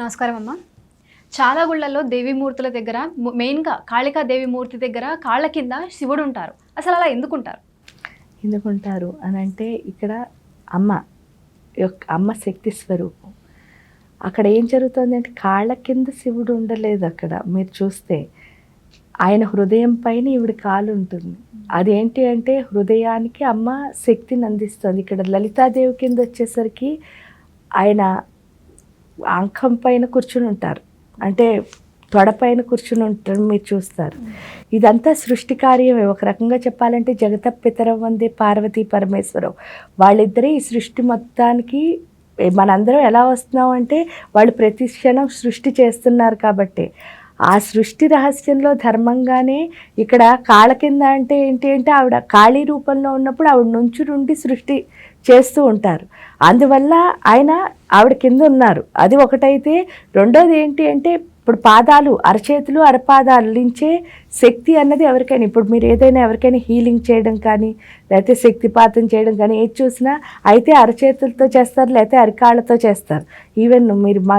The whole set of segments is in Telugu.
నమస్కారం అమ్మ. చాలా గుళ్ళల్లో దేవీమూర్తుల దగ్గర మెయిన్గా కాళికా దేవి మూర్తి దగ్గర కాళ్ళ కింద శివుడు ఉంటారు. అసలు అలా ఎందుకుంటారు? ఎందుకుంటారు అని అంటే ఇక్కడ అమ్మ యొక్క అమ్మ శక్తి స్వరూపం. అక్కడ ఏం జరుగుతుంది అంటే కాళ్ళ కింద శివుడు ఉండలేదు అక్కడ. మీరు చూస్తే ఆయన హృదయం పైన ఈవిడ కాలు ఉంటుంది. అదేంటి అంటే హృదయానికి అమ్మ శక్తిని అందిస్తుంది. ఇక్కడ లలితాదేవి కింద వచ్చేసరికి ఆయన అంకం పైన కూర్చుని ఉంటారు. అంటే తొడపైన కూర్చుని ఉంటారు మీరు చూస్తారు. ఇదంతా సృష్టి కార్యమే. ఒక రకంగా చెప్పాలంటే జగత పితరం వందే పార్వతీ పరమేశ్వరం. వాళ్ళిద్దరే ఈ సృష్టి మొత్తానికి మనందరం ఎలా వస్తున్నాం అంటే వాళ్ళు ప్రతి క్షణం సృష్టి చేస్తున్నారు కాబట్టి. ఆ సృష్టి రహస్యంలో ధర్మంగానే ఇక్కడ కాళ్ళ కింద అంటే ఏంటి అంటే ఆవిడ ఖాళీ రూపంలో ఉన్నప్పుడు ఆవిడ నుంచి నుండి సృష్టి చేస్తూ ఉంటారు. అందువల్ల ఆయన ఆవిడ కింద ఉన్నారు. అది ఒకటైతే రెండోది ఏంటి అంటే ఇప్పుడు పాదాలు అరచేతులు అరపాదాలు నుంచే శక్తి అన్నది ఎవరికైనా. ఇప్పుడు మీరు ఏదైనా ఎవరికైనా హీలింగ్ చేయడం కానీ లేకపోతే శక్తిపాతం చేయడం కానీ ఏది చూసినా అయితే అరచేతులతో చేస్తారు లేకపోతే అరికాళ్ళతో చేస్తారు. ఈవెన్ మీరు మా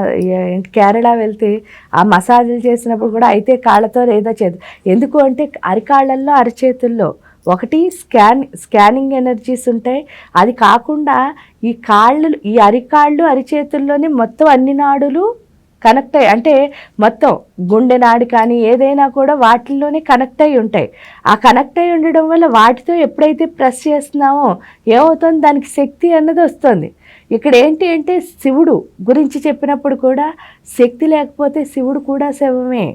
ఏంటి కేరళ వెళ్తే ఆ మసాజులు చేసినప్పుడు కూడా అయితే కాళ్ళతో ఏదో చేదు ఎందుకు అంటే అరికాళ్ళల్లో అరచేతుల్లో ఒకటి స్కాన్ స్కానింగ్ ఎనర్జీస్ ఉంటాయి. అది కాకుండా ఈ కాళ్ళు ఈ అరికాళ్ళు అరిచేతుల్లోనే మొత్తం అన్ని నాడులు కనెక్ట్ అయ్యి అంటే మొత్తం గుండె నాడి కానీ ఏదైనా కూడా వాటిల్లోనే కనెక్ట్ అయి ఉంటాయి. ఆ కనెక్ట్ అయి ఉండడం వల్ల వాటితో ఎప్పుడైతే ప్రెస్ చేస్తున్నామో ఏమవుతుంది? దానికి శక్తి అన్నది వస్తుంది. ఇక్కడ ఏంటి అంటే శివుడు గురించి చెప్పినప్పుడు కూడా శక్తి లేకపోతే శివుడు కూడా శవమే.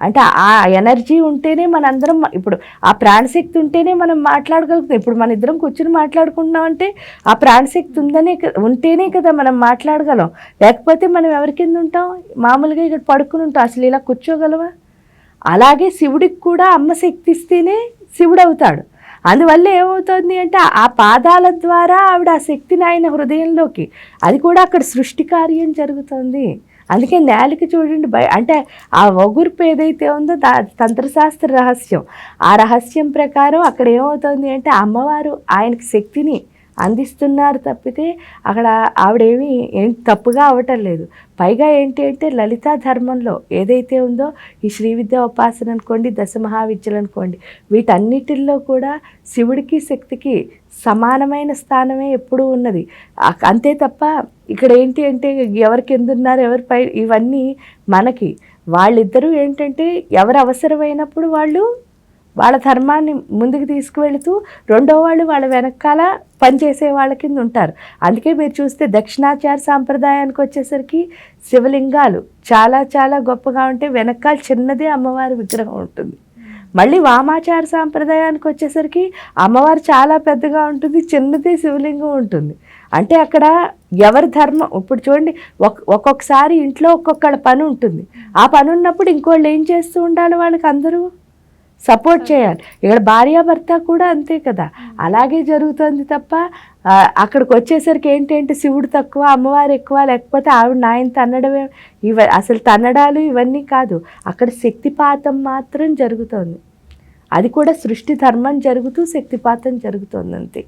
అంటే ఆ ఎనర్జీ ఉంటేనే మనందరం ఇప్పుడు ఆ ప్రాణశక్తి ఉంటేనే మనం మాట్లాడగలుగుతాం. ఇప్పుడు మన ఇద్దరం కూర్చుని మాట్లాడుకుంటున్నాం అంటే ఆ ప్రాణశక్తి ఉందనే ఉంటేనే కదా మనం మాట్లాడగలం. లేకపోతే మనం ఎవరి కింద ఉంటాం? మామూలుగా ఇక్కడ పడుకుని ఉంటాం. అసలు ఇలా కూర్చోగలవా? అలాగే శివుడికి కూడా అమ్మ శక్తి ఇస్తేనే శివుడు అవుతాడు. అందువల్ల ఏమవుతుంది అంటే ఆ పాదాల ద్వారా ఆవిడ ఆ శక్తిని ఆయన హృదయంలోకి అది కూడా అక్కడ సృష్టి కార్యం జరుగుతుంది. అందుకే నేలకి చూడండి బయ అంటే ఆ ఒగుర్పు ఏదైతే ఉందో దా తంత్రశాస్త్ర రహస్యం. ఆ రహస్యం ప్రకారం అక్కడ ఏమవుతుంది అంటే అమ్మవారు ఆయనకి శక్తిని అందిస్తున్నారు తప్పితే అక్కడ ఆవిడేమి ఏం తప్పుగా అవటం లేదు. పైగా ఏంటి అంటే లలితా ధర్మంలో ఏదైతే ఉందో ఈ శ్రీ విద్యా ఉపాసన అనుకోండి దశ మహావిద్యలు అనుకోండి వీటన్నిటిల్లో కూడా శివుడికి శక్తికి సమానమైన స్థానమే ఎప్పుడూ ఉన్నది. అంతే తప్ప ఇక్కడ ఏంటి అంటే ఎవరు కిందున్నారు ఎవరి పై ఇవన్నీ మనకి. వాళ్ళిద్దరూ ఏంటంటే ఎవరు అవసరమైనప్పుడు వాళ్ళు వాళ్ళ ధర్మాన్ని ముందుకు తీసుకువెళుతూ రెండో వాళ్ళు వాళ్ళ వెనకాల పనిచేసే వాళ్ళ కింద ఉంటారు. అందుకే మీరు చూస్తే దక్షిణాచార సాంప్రదాయానికి వచ్చేసరికి శివలింగాలు చాలా చాలా గొప్పగా ఉంటే వెనకాల చిన్నదే అమ్మవారి విగ్రహం ఉంటుంది. మళ్ళీ వామాచార సాంప్రదాయానికి వచ్చేసరికి అమ్మవారు చాలా పెద్దగా ఉంటుంది చిన్నదే శివలింగం ఉంటుంది. అంటే అక్కడ ఎవరి ధర్మం? ఇప్పుడు చూడండి ఒక్- ఒక్కొక్కసారి ఇంట్లో ఒక్కొక్కళ్ళ పని ఉంటుంది. ఆ పని ఉన్నప్పుడు ఇంకోళ్ళు ఏం చేస్తూ ఉండాలి వాళ్ళకి అందరూ? సపోర్ట్ చేయాలి. ఇక్కడ భార్యాభర్త కూడా అంతే కదా. అలాగే జరుగుతుంది తప్ప అక్కడికి వచ్చేసరికి ఏంటంటే శివుడు తక్కువ అమ్మవారు ఎక్కువ లేకపోతే ఆవిడ నాయన తన్నడమే ఇవ అసలు తన్నడాలు ఇవన్నీ కాదు. అక్కడ శక్తిపాతం మాత్రం జరుగుతుంది. అది కూడా సృష్టి ధర్మం జరుగుతూ శక్తిపాతం జరుగుతుంది అంతే.